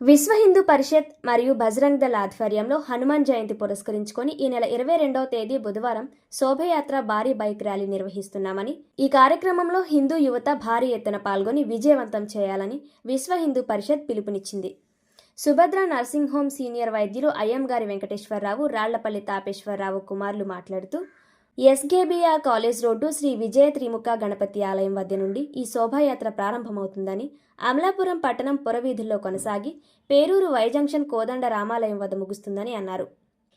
విశ్వ హిందూ పరిషత్ మరియు బజరంగ్ దళ ఆధ్వర్యంలో హనుమాన్ జయంతి పురస్కరించుకొని ఈ నెల ఇరవై రెండవ తేదీ బుధవారం శోభయాత్ర భారీ బైక్ ర్యాలీ నిర్వహిస్తున్నామని ఈ కార్యక్రమంలో హిందూ యువత భారీ ఎత్తున పాల్గొని విజయవంతం చేయాలని విశ్వ హిందూ పరిషత్ పిలుపునిచ్చింది. సుభద్ర నర్సింగ్ హోమ్ సీనియర్ వైద్యులు అయ్యంగారి వెంకటేశ్వరరావు రాళ్ళపల్లి తాపేశ్వరరావు కుమారులు మాట్లాడుతూ SKBR college road Sri Vijaya Trimukha Ganapathi ఆలయం వద్ద నుండి ఈ శోభాయాత్ర ప్రారంభమవుతుందని అమలాపురం పట్టణం పురవీధుల్లో కొనసాగి పేరూరు వై జంక్షన్ కోదండ రామాలయం వద్ద ముగుస్తుందని అన్నారు.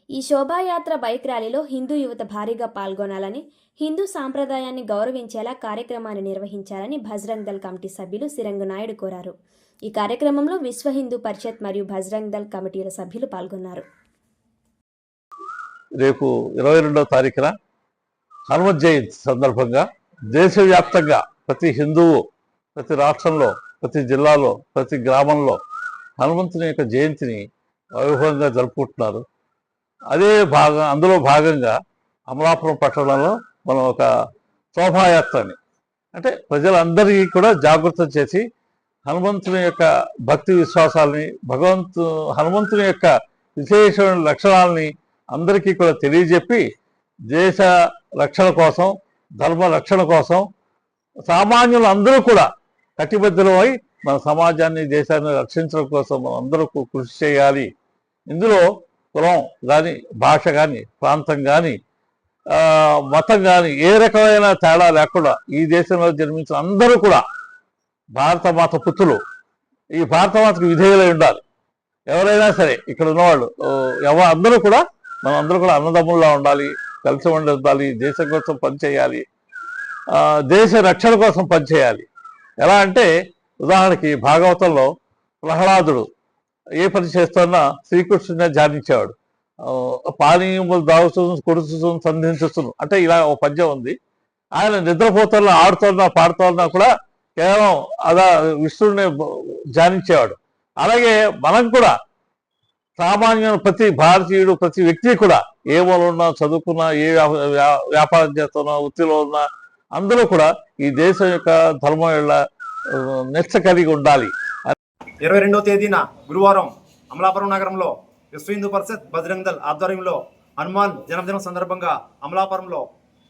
ఈ శోభాయాత్ర బైక్ ర్యాలీలో హిందూ యువత భారీగా పాల్గొనాలని హిందూ సాంప్రదాయాన్ని గౌరవించేలా కార్యక్రమాన్ని నిర్వహించాలని భజరంగ్ దళ్ కమిటీ సభ్యులు సిరంగు నాయుడు కోరారు. ఈ కార్యక్రమంలో విశ్వ హిందూ పరిషత్ మరియు భజరంగ్ దళ్ కమిటీల సభ్యులు పాల్గొన్నారు. రేపు ఇరవై రెండవ తారీఖున హనుమత్ జయంతి సందర్భంగా దేశవ్యాప్తంగా ప్రతి హిందువు ప్రతి రాష్ట్రంలో ప్రతి జిల్లాలో ప్రతి గ్రామంలో హనుమంతుని యొక్క జయంతిని వైభవంగా జరుపుకుంటున్నారు. అదే భాగం అందులో భాగంగా అమలాపురం పట్టణంలో మనం ఒక శోభాయాత్రని అంటే ప్రజలందరికీ కూడా జాగృతం చేసి హనుమంతుని యొక్క భక్తి విశ్వాసాలని భగవంతు హనుమంతుని యొక్క విశేషమైన లక్షణాలని అందరికీ కూడా తెలియజెప్పి దేశ రక్షణ కోసం ధర్మ రక్షణ కోసం సామాన్యులు అందరూ కూడా అయి మన సమాజాన్ని దేశాన్ని రక్షించడం కోసం మనం అందరూ కృషి చేయాలి. ఇందులో కులం కానీ భాష కానీ ప్రాంతం కానీ మతం కానీ ఏ రకమైన తేడా లేకుండా ఈ దేశంలో జన్మించిన అందరూ కూడా భారత మాత పుత్రులు. ఈ భారత మాతకు విధేయులై ఉండాలి. ఎవరైనా సరే ఇక్కడ ఉన్నవాళ్ళు ఎవ అందరూ కూడా మనం అందరూ కూడా అన్నదమ్ముల్లా ఉండాలి. కలిసి ఉండాలి దేశం కోసం పనిచేయాలి దేశ రక్షణ కోసం పనిచేయాలి. ఎలా అంటే ఉదాహరణకి భాగవతంలో ప్రహ్లాదుడు ఏ పని చేస్తున్నా శ్రీకృష్ణుని ధ్యానించేవాడు. పానీయములు దావుతూ కొడుతూ సంధించుతూ అంటే ఇలా ఒక పద్యం ఉంది. ఆయన నిద్రపోతున్నా ఆడుతున్నా పాడుతున్నా కూడా కేవలం అదా విష్ణుడిని ధ్యానించేవాడు. అలాగే మనం కూడా సామాన్యుడు ప్రతి భారతీయుడు ప్రతి వ్యక్తి కూడా ఏ ఉన్నా చదువుకున్నా ఏ వ్యా- వ్యా- వ్యాపారం చేస్తున్నా వృత్తిలో ఉన్నా అందరూ కూడా ఈ దేశం యొక్క ధర్మం యొక్క నెచ్చ కలిగి ఉండాలి. ఇరవై రెండవ తేదీన గురువారం అమలాపురం నగరంలో విశ్వ హిందూ పరిషత్ బజరంగ్ దళ్ ఆధ్వర్యంలో హనుమాన్ జన్మదినం సందర్భంగా అమలాపురంలో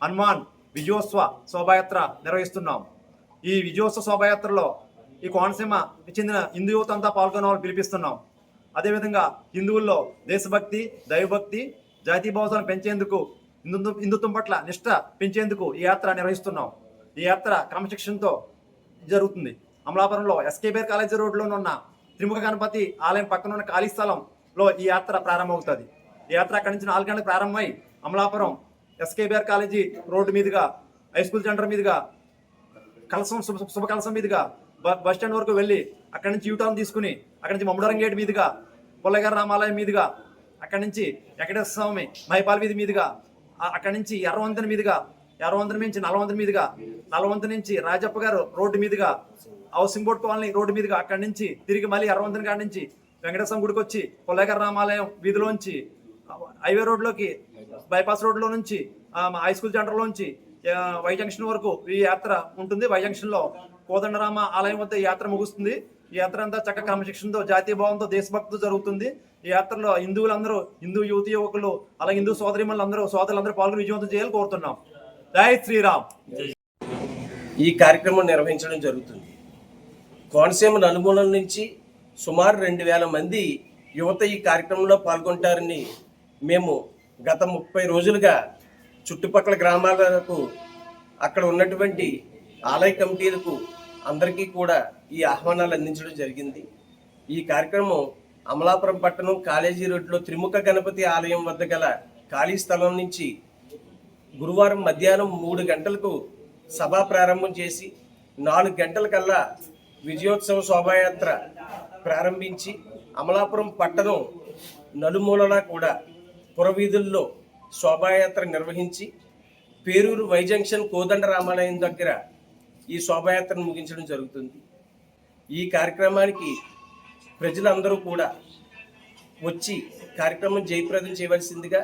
హనుమాన్ విజయోత్సవ శోభాయాత్ర నిర్వహిస్తున్నాం. ఈ విజయోత్సవ శోభాయాత్రలో ఈ కోనసీమ చెందిన హిందూ యువత అంతా పాల్గొనాలని పిలిపిస్తున్నాం. అదేవిధంగా హిందువుల్లో దేశభక్తి దైవభక్తి జాతీయ భావతను పెంచేందుకు హిందు హిందుత్వం పట్ల నిష్ట పెంచేందుకు ఈ యాత్ర నిర్వహిస్తున్నాం. ఈ యాత్ర క్రమశిక్షణతో జరుగుతుంది. అమలాపురంలో ఎస్కేబేర్ కాలేజీ రోడ్లో ఉన్న త్రిముఖ గణపతి ఆలయం పక్కన ఉన్న ఖాళీ స్థలంలో ఈ యాత్ర ప్రారంభమవుతుంది. ఈ యాత్ర అక్కడి నుంచి నాలుగు గంటలకు ప్రారంభమై అమలాపురం ఎస్కేబీఆర్ కాలేజీ రోడ్డు మీదుగా హై స్కూల్ సెంటర్ మీదుగా కలసం శుభ శుభ కలసం మీదుగా బస్ స్టాండ్ వరకు వెళ్ళి అక్కడి నుంచి యూటర్న్ తీసుకుని అక్కడి నుంచి మమ్మడరం గేట్ మీదుగా పుల్లగారు రామాలయం మీదుగా అక్కడి నుంచి వెంకటేశ్వర స్వామి మహిపాల్ వీధి మీదుగా అక్కడి నుంచి ఎర్రవంతుని మీదుగా ఎర్రవంతెన నుంచి నలవంతెన మీదుగా నలవంతెన నుంచి రాజప్ప గారు రోడ్డు మీదుగా హౌసింగ్ బోర్డ్ కాలనీ రోడ్డు మీదుగా అక్కడి నుంచి తిరిగి మళ్ళీ ఎర్రవంతుని కాడి నుంచి వెంకటేశ్వర గుడికి వచ్చి పుల్లగారు రామాలయం వీధిలోంచి హైవే రోడ్లోకి బైపాస్ రోడ్లో నుంచి మా హై స్కూల్ సెంటర్లోంచి వై జంక్షన్ వరకు ఈ యాత్ర ఉంటుంది. వై జంక్షన్లో కోదండరామ ఆలయం వద్ద యాత్ర ముగుస్తుంది. ఈ యాత్ర అంతా చక్క క్రమశిక్షణతో జాతీయ భావంతో దేశభక్తితో జరుగుతుంది. ఈ యాత్రలో హిందువులందరూ హిందూ యువతి యువకులు అలాగే హిందూ సోదరిమణులు అందరూ సోదరులందరూ పాల్గొని విజయవంతం చేయాలని కోరుతున్నాం. జై శ్రీరామ్. ఈ కార్యక్రమం నిర్వహించడం జరుగుతుంది. కోనసీమ నలుమూలల నుంచి సుమారు రెండు వేల మంది యువత ఈ కార్యక్రమంలో పాల్గొంటారని మేము గత ముప్పై రోజులుగా చుట్టుపక్కల గ్రామాలకు అక్కడ ఉన్నటువంటి ఆలయ కమిటీలకు అందరికీ కూడా ఈ ఆహ్వానాలు అందించడం జరిగింది. ఈ కార్యక్రమం అమలాపురం పట్టణం కాలేజీ రోడ్లో త్రిముఖ గణపతి ఆలయం వద్ద గల ఖాళీ స్థలం నుంచి గురువారం మధ్యాహ్నం మూడు గంటలకు సభ ప్రారంభం చేసి నాలుగు గంటలకల్లా విజయోత్సవ శోభాయాత్ర ప్రారంభించి అమలాపురం పట్టణం నలుమూలలా కూడా పురవీధుల్లో శోభాయాత్ర నిర్వహించి పేరూరు వై జంక్షన్ కోదండ రామాలయం దగ్గర ఈ శోభాయాత్రను ముగించడం జరుగుతుంది. ఈ కార్యక్రమానికి ప్రజలందరూ కూడా వచ్చి కార్యక్రమం జయప్రదం చేయవలసిందిగా